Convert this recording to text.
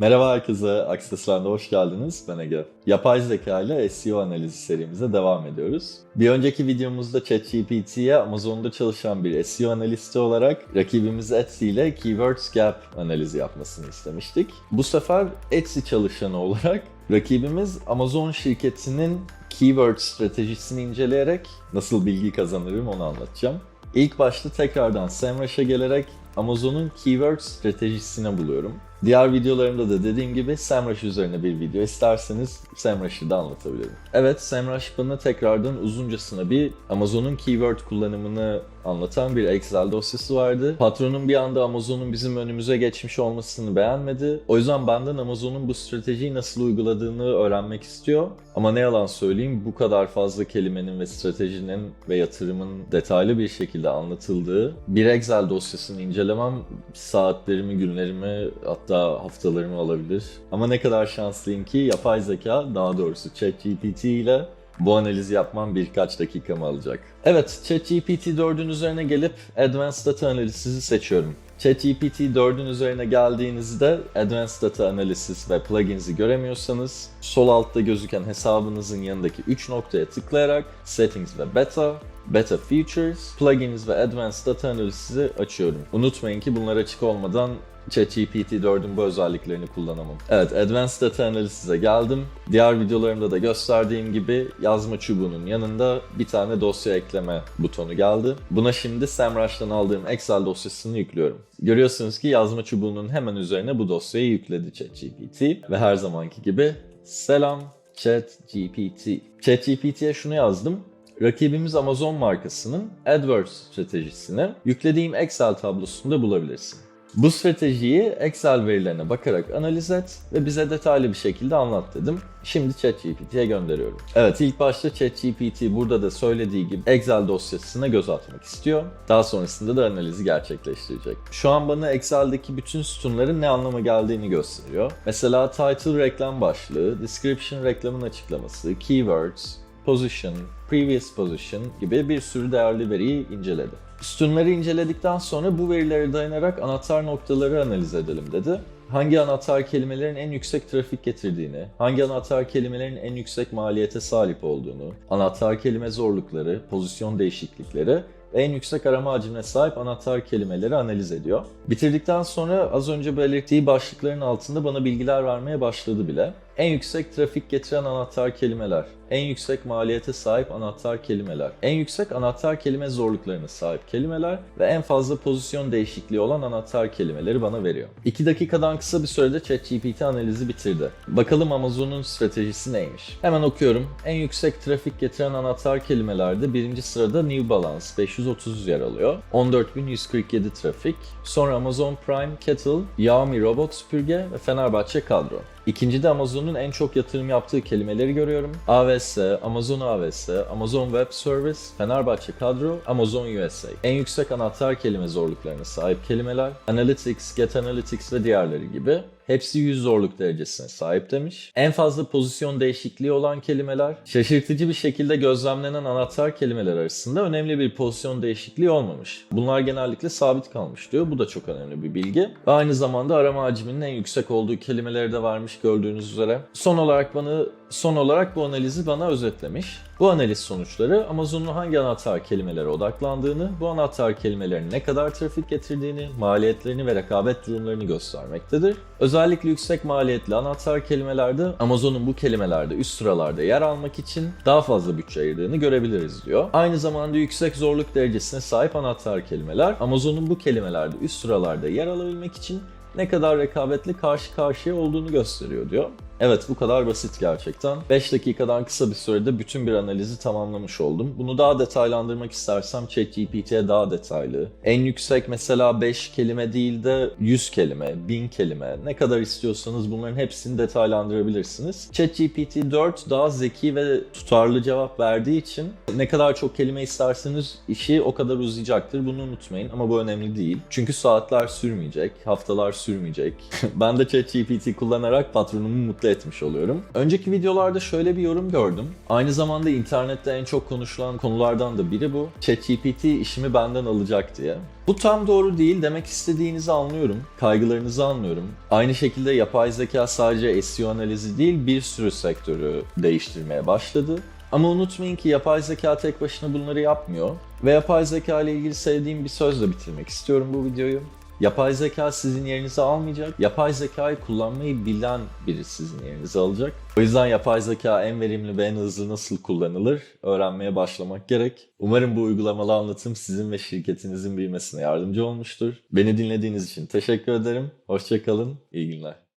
Merhaba herkese, Aksesuar'da hoş geldiniz. Ben Ege. Yapay zeka ile SEO analizi serimize devam ediyoruz. Bir önceki videomuzda ChatGPT'ye Amazon'da çalışan bir SEO analisti olarak rakibimiz Etsy ile Keywords Gap analizi yapmasını istemiştik. Bu sefer Etsy çalışanı olarak rakibimiz Amazon şirketinin keyword stratejisini inceleyerek nasıl bilgi kazanırım onu anlatacağım. İlk başta tekrardan SEMrush'a gelerek Amazon'un keyword stratejisini buluyorum. Diğer videolarımda da dediğim gibi SEMrush üzerine bir video isterseniz SEMrush'ı da anlatabilirim. Evet SEMrush bana tekrardan uzuncasına bir Amazon'un keyword kullanımını anlatan bir Excel dosyası vardı. Patronum bir anda Amazon'un bizim önümüze geçmiş olmasını beğenmedi. O yüzden benden Amazon'un bu stratejiyi nasıl uyguladığını öğrenmek istiyor. Ama ne yalan söyleyeyim bu kadar fazla kelimenin ve stratejinin ve yatırımın detaylı bir şekilde anlatıldığı bir Excel dosyasını incelemem saatlerimi, günlerimi hatta haftalarımı alabilir. Ama ne kadar şanslıyım ki yapay zeka daha doğrusu ChatGPT ile bu analizi yapmam birkaç dakikamı alacak. Evet, ChatGPT 4'ün üzerine gelip Advanced Data Analysis'i seçiyorum. ChatGPT 4'ün üzerine geldiğinizde Advanced Data Analysis ve plugins'i göremiyorsanız sol altta gözüken hesabınızın yanındaki 3 noktaya tıklayarak Settings ve Beta, Beta Features, Plugins ve Advanced Data Analysis'i açıyorum. Unutmayın ki bunlar açık olmadan ChatGPT 4'ün bu özelliklerini kullanamam. Evet, Advanced Data Analysis'e geldim. Diğer videolarımda da gösterdiğim gibi yazma çubuğunun yanında bir tane dosya ekleme butonu geldi. Buna şimdi SEMrush'tan aldığım Excel dosyasını yüklüyorum. Görüyorsunuz ki yazma çubuğunun hemen üzerine bu dosyayı yükledi ChatGPT ve her zamanki gibi selam ChatGPT. ChatGPT'ye şunu yazdım. Rakibimiz Amazon markasının AdWords stratejisini yüklediğim Excel tablosunda bulabilirsin. Bu stratejiyi Excel verilerine bakarak analiz et ve bize detaylı bir şekilde anlat dedim. Şimdi ChatGPT'ye gönderiyorum. Evet ilk başta ChatGPT burada da söylediği gibi Excel dosyasına göz atmak istiyor. Daha sonrasında da analizi gerçekleştirecek. Şu an bana Excel'deki bütün sütunların ne anlama geldiğini gösteriyor. Mesela title reklam başlığı, description reklamın açıklaması, keywords, position, previous position gibi bir sürü değerli veriyi inceledi. Sütunları inceledikten sonra bu verilere dayanarak anahtar noktaları analiz edelim dedi. Hangi anahtar kelimelerin en yüksek trafik getirdiğini, hangi anahtar kelimelerin en yüksek maliyete sahip olduğunu, anahtar kelime zorlukları, pozisyon değişiklikleri en yüksek arama hacmine sahip anahtar kelimeleri analiz ediyor. Bitirdikten sonra az önce belirttiği başlıkların altında bana bilgiler vermeye başladı bile. En yüksek trafik getiren anahtar kelimeler, en yüksek maliyete sahip anahtar kelimeler, en yüksek anahtar kelime zorluklarına sahip kelimeler ve en fazla pozisyon değişikliği olan anahtar kelimeleri bana veriyor. 2 dakikadan kısa bir sürede ChatGPT analizi bitirdi. Bakalım Amazon'un stratejisi neymiş? Hemen okuyorum. En yüksek trafik getiren anahtar kelimelerde birinci sırada New Balance 530 yer alıyor. 14.147 trafik. Sonra Amazon Prime Kettle, Xiaomi robot süpürge ve Fenerbahçe kadro. İkincide Amazon'un en çok yatırım yaptığı kelimeleri görüyorum. AWS, Amazon AWS, Amazon Web Service, Fenerbahçe kadro, Amazon USA. En yüksek anahtar kelime zorluklarına sahip kelimeler, Analytics, Get Analytics ve diğerleri gibi. Hepsi 100 zorluk derecesine sahip demiş. En fazla pozisyon değişikliği olan kelimeler, şaşırtıcı bir şekilde gözlemlenen anahtar kelimeler arasında önemli bir pozisyon değişikliği olmamış. Bunlar genellikle sabit kalmış diyor. Bu da çok önemli bir bilgi. Ve aynı zamanda arama hacminin en yüksek olduğu kelimeleri de varmış gördüğünüz üzere. Son olarak bana son olarak bu analizi bana özetlemiş. Bu analiz sonuçları Amazon'un hangi anahtar kelimelere odaklandığını, bu anahtar kelimelerin ne kadar trafik getirdiğini, maliyetlerini ve rekabet durumlarını göstermektedir. Özellikle yüksek maliyetli anahtar kelimelerde Amazon'un bu kelimelerde üst sıralarda yer almak için daha fazla bütçe ayırdığını görebiliriz diyor. Aynı zamanda yüksek zorluk derecesine sahip anahtar kelimeler Amazon'un bu kelimelerde üst sıralarda yer alabilmek için ne kadar rekabetle karşı karşıya olduğunu gösteriyor diyor. Evet bu kadar basit gerçekten. 5 dakikadan kısa bir sürede bütün bir analizi tamamlamış oldum. Bunu daha detaylandırmak istersem ChatGPT'ye daha detaylı. En yüksek mesela 5 kelime değil de 100 kelime, 1000 kelime ne kadar istiyorsanız bunların hepsini detaylandırabilirsiniz. ChatGPT 4 daha zeki ve tutarlı cevap verdiği için ne kadar çok kelime isterseniz işi o kadar uzayacaktır. Bunu unutmayın ama bu önemli değil. Çünkü saatler sürmeyecek, haftalar sürmeyecek. ben de ChatGPT kullanarak patronumu mutlu mutlu etmiş oluyorum. Önceki videolarda şöyle bir yorum gördüm. Aynı zamanda internette en çok konuşulan konulardan da biri bu. ChatGPT işimi benden alacak diye. Bu tam doğru değil demek istediğinizi anlıyorum. Kaygılarınızı anlıyorum. Aynı şekilde yapay zeka sadece SEO analizi değil bir sürü sektörü değiştirmeye başladı. Ama unutmayın ki yapay zeka tek başına bunları yapmıyor. Ve yapay zeka ile ilgili sevdiğim bir sözle bitirmek istiyorum bu videoyu. Yapay zeka sizin yerinizi almayacak. Yapay zekayı kullanmayı bilen biri sizin yerinizi alacak. O yüzden yapay zeka en verimli ve en hızlı nasıl kullanılır öğrenmeye başlamak gerek. Umarım bu uygulamalı anlatım sizin ve şirketinizin büyümesine yardımcı olmuştur. Beni dinlediğiniz için teşekkür ederim. Hoşçakalın, iyi günler.